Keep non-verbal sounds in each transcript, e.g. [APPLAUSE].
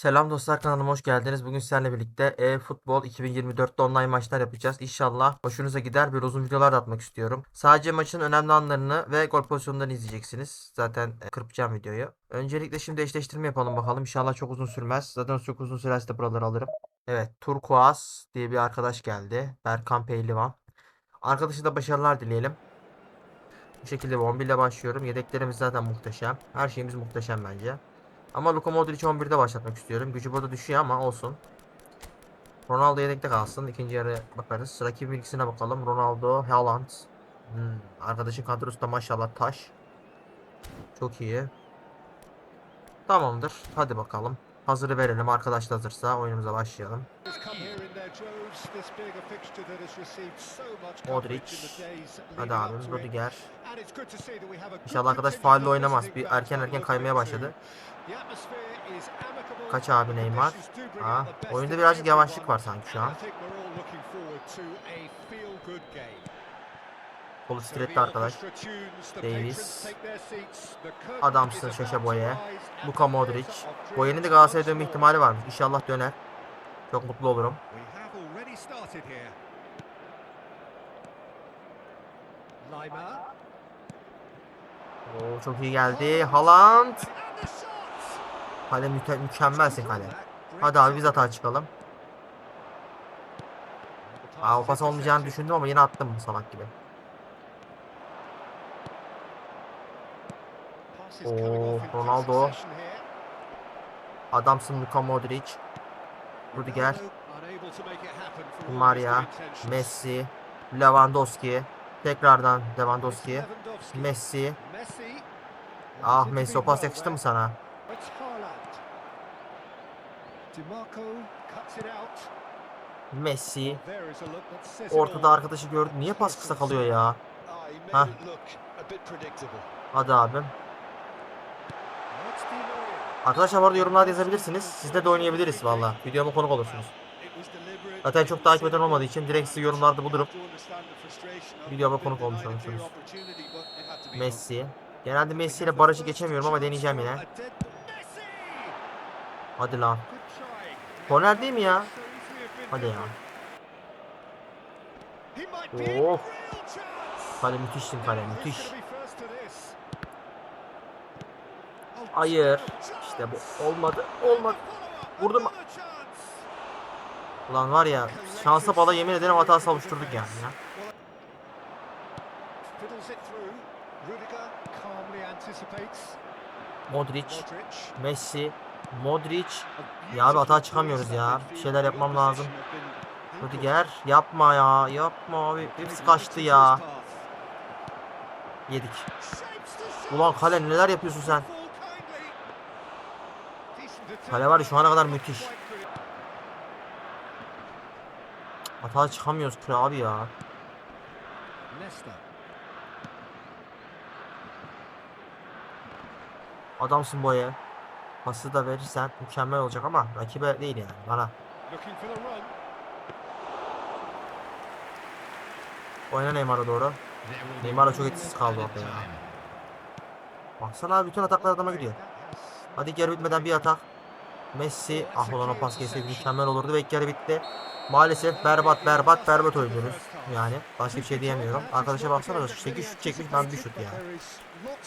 Selam dostlar kanalıma hoş geldiniz. Bugün sizlerle birlikte e-futbol 2024'te online maçlar yapacağız. İnşallah hoşunuza gider. Bir uzun videolar da atmak istiyorum. Sadece maçın önemli anlarını ve gol pozisyonlarını izleyeceksiniz. Zaten e, kırpacağım videoyu. Öncelikle şimdi eşleştirme yapalım bakalım. İnşallah çok uzun sürmez. Zaten çok uzun sürerse de buraları alırım. Evet, Turkuaz diye bir arkadaş geldi. Berkan Pehlivan. Arkadaşı da başarılar dileyelim. Bu şekilde bir 11 ile başlıyorum. Yedeklerimiz zaten muhteşem. Her şeyimiz muhteşem bence. Ama Luka Modric'i 11'de başlatmak istiyorum. Gücü burada düşüyor ama olsun. Ronaldo yedekte kalsın. İkinci yarı bakarız. Rakibin ilgisine bakalım. Ronaldo, Haaland. Hmm, arkadaşın kadrosu da maşallah taş. Çok iyi. Tamamdır. Hadi bakalım. Hazırı verelim. Arkadaş da hazırsa oyunumuza başlayalım. Modric. Hadi abim. Rudiger. İnşallah arkadaş faulle oynamaz. Bir erken erken kaymaya başladı. Kaç abi Neymar? Ha, oyunda birazcık yavaşlık var sanki şu an. Kolu titretti arkadaş. Davis. Adamsın Şaşa Boye. Luka Modric. Boye'nin de Galatasaray'a dönme ihtimali varmış. İnşallah döner. Çok mutlu olurum. Oo, çok iyi geldi. Haaland. Kale müke- mükemmelsin kale. Hadi abi biz hata çıkalım. Aa, o pas olmayacağını düşündüm ama yine attım salak gibi. Oo, Ronaldo. Adamsın Luka Modric. Rudiger. Maria. Messi. Lewandowski. Tekrardan Lewandowski. Messi. Ah Messi o pas yakıştı mı sana? Messi. Ortada arkadaşı gördü. Niye pas kısa kalıyor ya? Hah. Hadi abim. Arkadaşlar bu arada yorumlarda yazabilirsiniz. Sizde de oynayabiliriz valla. Videoma konuk olursunuz. Zaten çok takip eden olmadığı için direkt sizi yorumlarda bulurum. Videoma konuk olmuş olursunuz. Messi. Genelde Messi ile barajı geçemiyorum ama deneyeceğim yine. Hadi lan. Korner değil mi ya? Hadi ya. Of. Kale müthişsin kale müthiş. Hayır. İşte bu. Olmadı. Olmadı. Vurdum. Ulan var ya şansa bala yemin ederim hata savuşturduk yani ya. Modric, Messi, Modric. Ya abi hata çıkamıyoruz ya. Bir şeyler yapmam lazım. Rudiger yapma ya. Yapma abi. Hepsi kaçtı ya. Yedik. Ulan kale neler yapıyorsun sen? Kale var ya şu ana kadar müthiş. Hata çıkamıyoruz kure abi ya. Adamsın boya. Pası da verirsen mükemmel olacak ama rakibe değil yani bana. Oyna Neymar'a doğru. Neymar da çok etkisiz kaldı orada ya. Baksana bütün ataklar adama gidiyor. Hadi geri bitmeden bir atak. Messi. Ah ulan o pas gelseydi mükemmel olurdu ve ilk yarı bitti. Maalesef berbat berbat berbat oynuyoruz. Yani başka bir şey diyemiyorum. Arkadaşa baksana 8 şut çekmiş ben bir şut yani.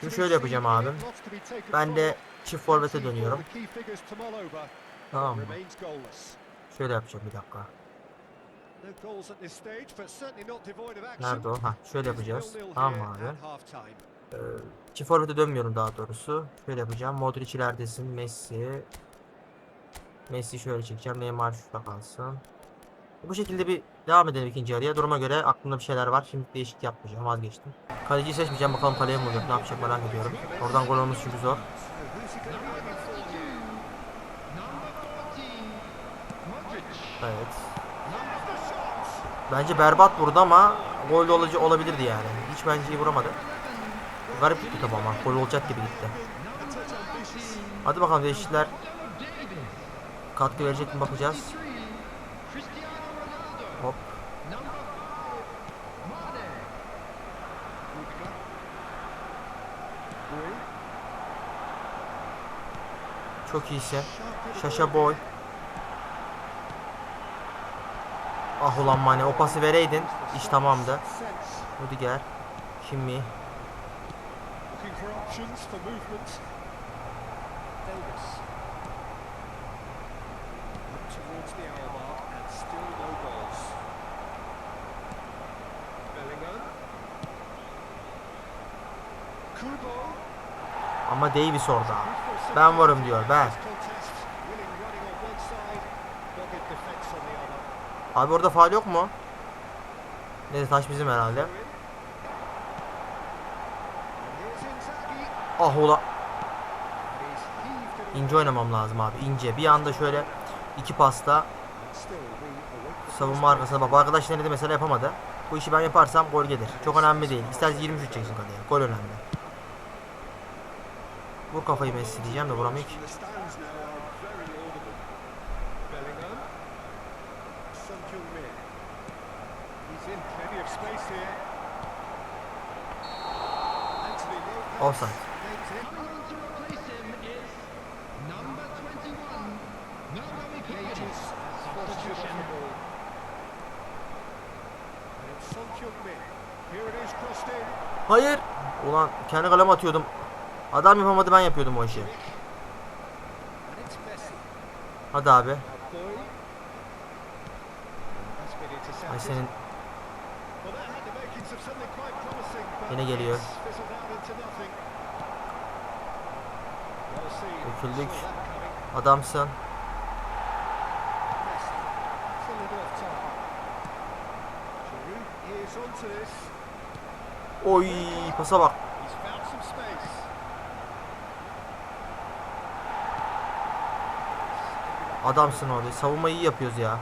Şimdi şöyle yapacağım abim. Ben de çift forvete dönüyorum. Tamam mı? Şöyle yapacağım bir dakika. Nerede o? Ha şöyle yapacağız. Tamam abi? Ee, çift forvete dönmüyorum daha doğrusu. Şöyle yapacağım. Modric ileridesin. Messi. Messi şöyle çekeceğim. Neymar şurada kalsın. Bu şekilde bir devam edelim ikinci yarıya. Duruma göre aklımda bir şeyler var. Şimdi değişik yapmayacağım. Vazgeçtim. Kaleciyi seçmeyeceğim. Bakalım kaleye mi olacak? Ne yapacak merak ediyorum. Oradan gol olması çünkü zor. Evet. Bence berbat vurdu ama gol olaca- olabilirdi yani. Hiç bence iyi vuramadı. Garip gitti topu ama. Gol olacak gibi gitti. Hadi bakalım değişiklikler katkı verecek mi bakacağız. Çok iyisin. Şaşa boy. Ah ulan Mane o pası vereydin iş tamamdı. Rudiger. Kimi. Ama Davis orada. Ben varım diyor ben. Abi orada faal yok mu? Neyse taş bizim herhalde. Ah it İnce oynamam lazım abi. ince. Bir anda şöyle iki the savunma arkasına bak. Arkadaş denedi mesela yapamadı. Bu işi ben yaparsam gol gelir. Çok önemli değil. İsterse 20 şut çeksin kaleye. Gol önemli. Vur kafayı Messi diyeceğim de vuramıyor ki. Offside. Names it. Coming to replace him is number 21, Naomi Pages posture on the ball. And it's Son Heung-min. Here it is crossed in. Hayır. Ulan kendi kaleme atıyordum. Adam yapamadı ben yapıyordum o işi. Hadi abi. Ay senin Well, that had the makings of something Adamsın abi. Savunma iyi yapıyoruz ya.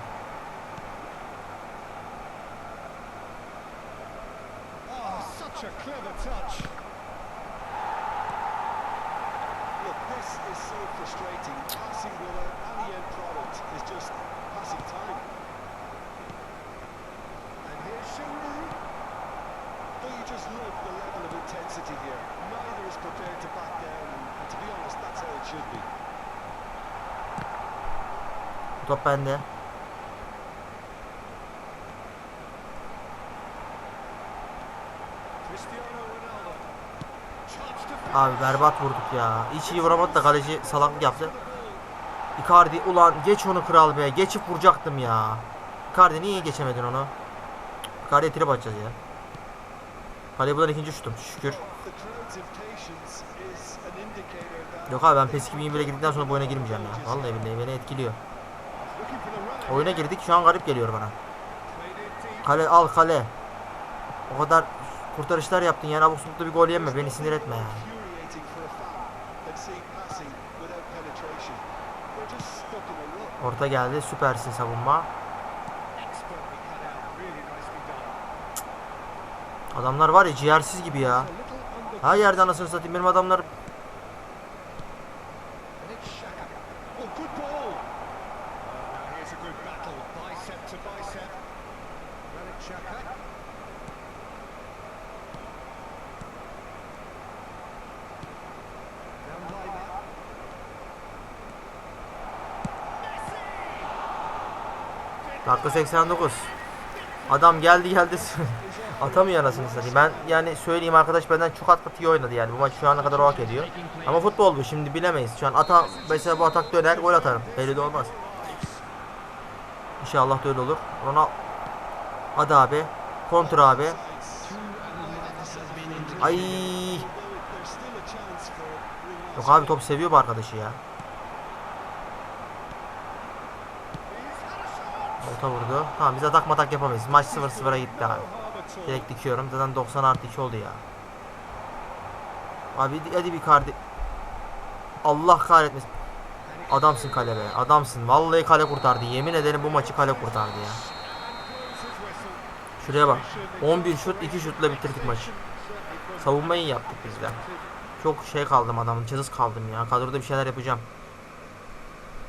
Top bende. Abi berbat vurduk ya. Hiç iyi vuramadı da kaleci salaklık yaptı. Icardi ulan geç onu kral be. Geçip vuracaktım ya. Icardi niye geçemedin onu? Icardi'ye trip atacağız ya. Kaleye buradan ikinci şutum şükür. Yok abi ben PES 2021'e girdikten sonra bu oyuna girmeyeceğim ya. Vallahi billahi beni etkiliyor. Oyuna girdik şu an garip geliyor bana. Kale al kale. O kadar kurtarışlar yaptın yani abuk bir gol yeme beni sinir etme ya. infuriating for a fan than seeing passing without penetration. They're just stuck in a rut. Orta geldi süpersin savunma. Adamlar var ya ciğersiz gibi ya. Her yerde anasını satayım benim adamlar Dakika 89. Adam geldi geldi. [LAUGHS] Atamıyor anasını satayım. Ben yani söyleyeyim arkadaş benden çok at iyi oynadı yani. Bu maç şu ana kadar o hak ediyor. Ama futbol bu şimdi bilemeyiz. Şu an ata mesela bu atak döner gol atarım. Belli de olmaz. İnşallah da öyle olur. Ronald Hadi abi. Kontra abi. Ay. Yok abi top seviyor bu arkadaşı ya. Orta vurdu. Tamam biz atak matak yapamayız. Maç 0-0'a gitti abi. Direkt dikiyorum. Zaten 90 artı 2 oldu ya. Abi hadi bir kardi. Allah kahretmesin. Adamsın kale be. Adamsın. Vallahi kale kurtardı. Yemin ederim bu maçı kale kurtardı ya. Şuraya bak. 11 şut 2 şutla bitirdik maçı. Savunmayı yaptık biz de. Çok şey kaldım adamın. Cılız kaldım ya. Kadroda bir şeyler yapacağım.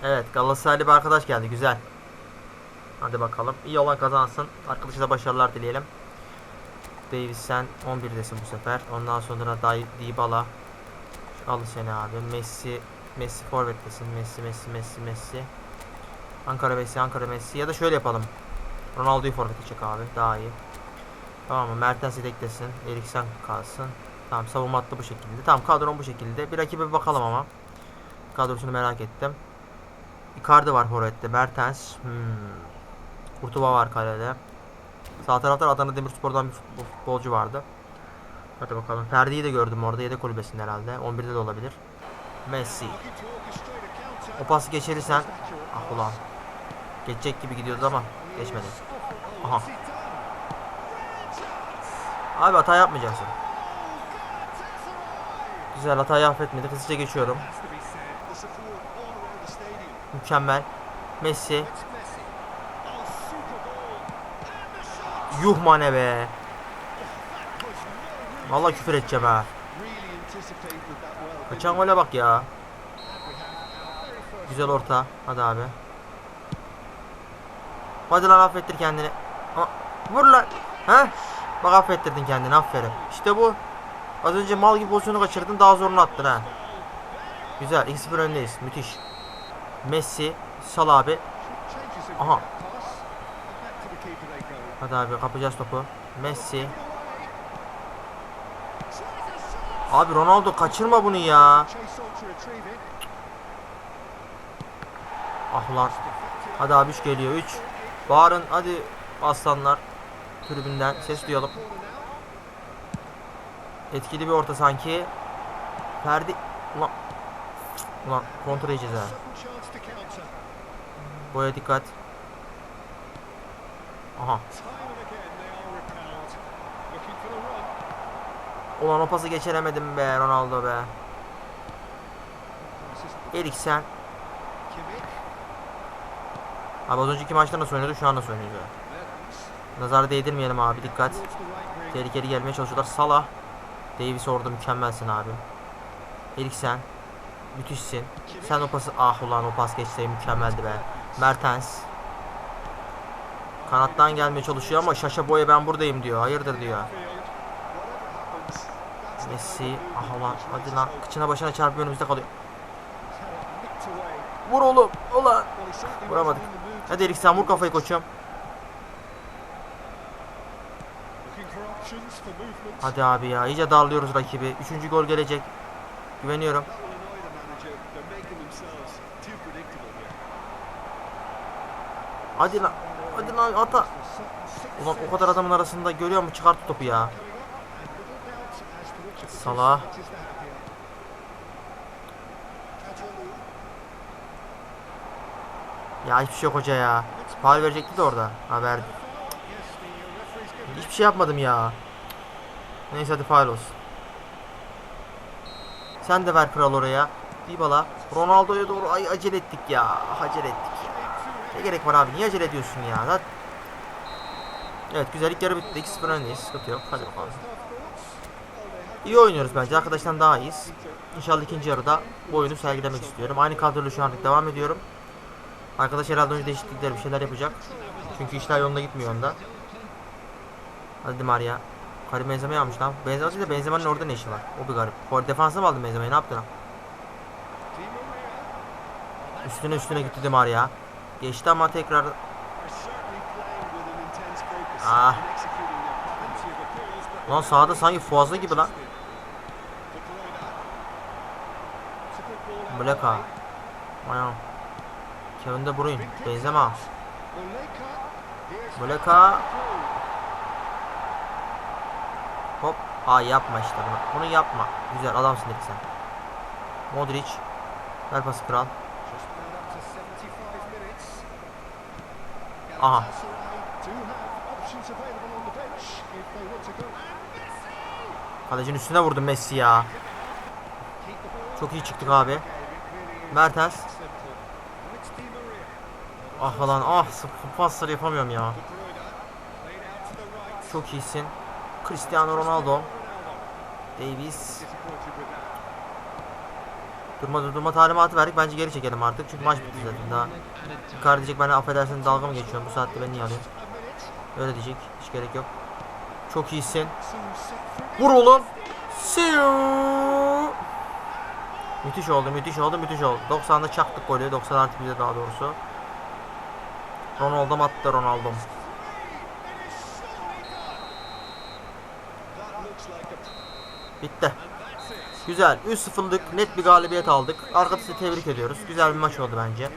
Evet Galatasaraylı bir arkadaş geldi. Güzel. Hadi bakalım. İyi olan kazansın. Arkadaşa da başarılar dileyelim. Davis sen 11'desin bu sefer. Ondan sonra Dybala. Al seni abi. Messi Messi forvetlesin. Messi, Messi, Messi, Messi. Ankara Messi, Ankara Messi. Ya da şöyle yapalım. Ronaldo'yu forvete çek abi. Daha iyi. Tamam mı? Mertens yedeklesin. Eriksen kalsın. Tamam savunma hattı bu şekilde. Tamam kadron bu şekilde. Bir rakibe bir bakalım ama. Kadrosunu merak ettim. Icardi var forvette. Mertens. Hmm. Kurtuba var kalede. Sağ tarafta Adana Demirspor'dan bir futbol- futbolcu vardı. Hadi bakalım. Ferdi'yi de gördüm orada. Yedek kulübesinde herhalde. 11'de de olabilir. Messi. O pası geçirirsen. Ah ulan. Geçecek gibi gidiyordu ama geçmedi. Aha. Abi hata yapmayacaksın. Güzel hatayı affetmedik. Hızlıca geçiyorum. Has to Yuh mane be. Vallahi küfür edeceğim ha. Kaçan gole bak ya. Güzel orta. Hadi abi. Hadi lan affettir kendini. Aa, vur lan. He? Bak affettirdin kendini aferin. İşte bu. Az önce mal gibi pozisyonu kaçırdın daha zorunu attın ha. Güzel 2-0 öndeyiz. Müthiş. Messi. Sal abi. Aha. Hadi abi kapacağız topu. Messi. Abi Ronaldo kaçırma bunu ya. Ah lan. Hadi abi 3 geliyor 3. Bağırın hadi aslanlar. Tribünden ses duyalım. Etkili bir orta sanki. Ferdi. Ulan. Ulan kontrol edeceğiz ha. Boya dikkat. Aha. Ulan o pası geçiremedim be Ronaldo be. Eriksen. Abi az önceki maçta nasıl oynuyordu şu an nasıl oynuyor? Nazar değdirmeyelim abi dikkat. Tehlikeli gelmeye çalışıyorlar. Salah. Davis orada mükemmelsin abi. Eriksen. Müthişsin. Sen o pası ah ulan o pas geçse mükemmeldi be. Mertens. Kanattan gelmeye çalışıyor ama şaşa boya ben buradayım diyor. Hayırdır diyor. Messi. Ah ulan which hadi lan. Kıçına başına çarpıyor önümüzde kalıyor. Vur oğlum. Ulan. Vuramadık. Hadi Eriksen vur kafayı koçum. Hadi abi ya. iyice darlıyoruz rakibi. Üçüncü gol gelecek. Güveniyorum. Hadi lan. Hadi lan ata. Ulan o kadar adamın arasında görüyor mu? Çıkart topu ya. Salah. Ya hiçbir şey yok hoca ya. Faul verecekti de orada. Ha verdi. Hiçbir şey yapmadım ya. Neyse hadi faul olsun. Sen de ver kral oraya. Dybala. Ronaldo'ya doğru ay acele ettik ya. Acele ettik. Ne gerek var abi? Niye acele ediyorsun ya? Evet güzel ilk yarı bitti. 2-0 öndeyiz. Sıkıntı yok. Hadi bakalım. İyi oynuyoruz bence. Arkadaştan daha iyiyiz. İnşallah ikinci yarıda bu oyunu sergilemek istiyorum. Aynı kadroyla şu anlık devam ediyorum. Arkadaş herhalde oyuncu değişiklikler bir şeyler yapacak. Çünkü işler yolunda gitmiyor onda. Hadi Maria. Karim Benzema'yı almış lan. Benzema de Benzema'nın orada ne işi var? O bir garip. For defansa mı aldın Benzema'yı? Ne yaptın lan? Üstüne üstüne gitti de Maria. Geçti ama tekrar Ah. Lan sağda sanki Fuazlı gibi lan. Bleka. Ayağım. Kevin De Bruyne. Benzema. Bleka. Hop. Aa yapma işte bunu. Bunu yapma. Güzel adamsın dedik sen. Modric. Ver pası kral. Aha. Kalecinin üstüne vurdum Messi ya. Çok iyi çıktık abi. Mertens. Ah lan ah pasları yapamıyorum ya. Çok iyisin. Cristiano Ronaldo. Davis. Durma durdurma talimatı verdik. Bence geri çekelim artık. Çünkü maç bitti zaten daha. Icardi diyecek bana affedersin dalga mı geçiyorsun bu saatte beni niye alıyorsun? Öyle diyecek. Hiç gerek yok. Çok iyisin. Vur oğlum. Siu. Müthiş oldu, müthiş oldu, müthiş oldu. 90'da çaktık golü. 90 artı 1'de daha doğrusu. Ronaldo'm attı a Bitti. Güzel. 3-0'lık net bir galibiyet aldık. Arkadaşı tebrik ediyoruz. Güzel bir maç oldu bence.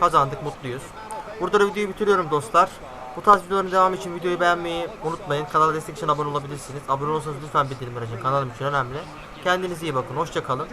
Kazandık, mutluyuz. Burada da videoyu bitiriyorum dostlar. Bu tarz videoların devamı için videoyu beğenmeyi unutmayın. Kanala destek için abone olabilirsiniz. Abone olursanız lütfen bildirimleri açın. Kanalım için önemli. Kendinize iyi bakın. Hoşçakalın.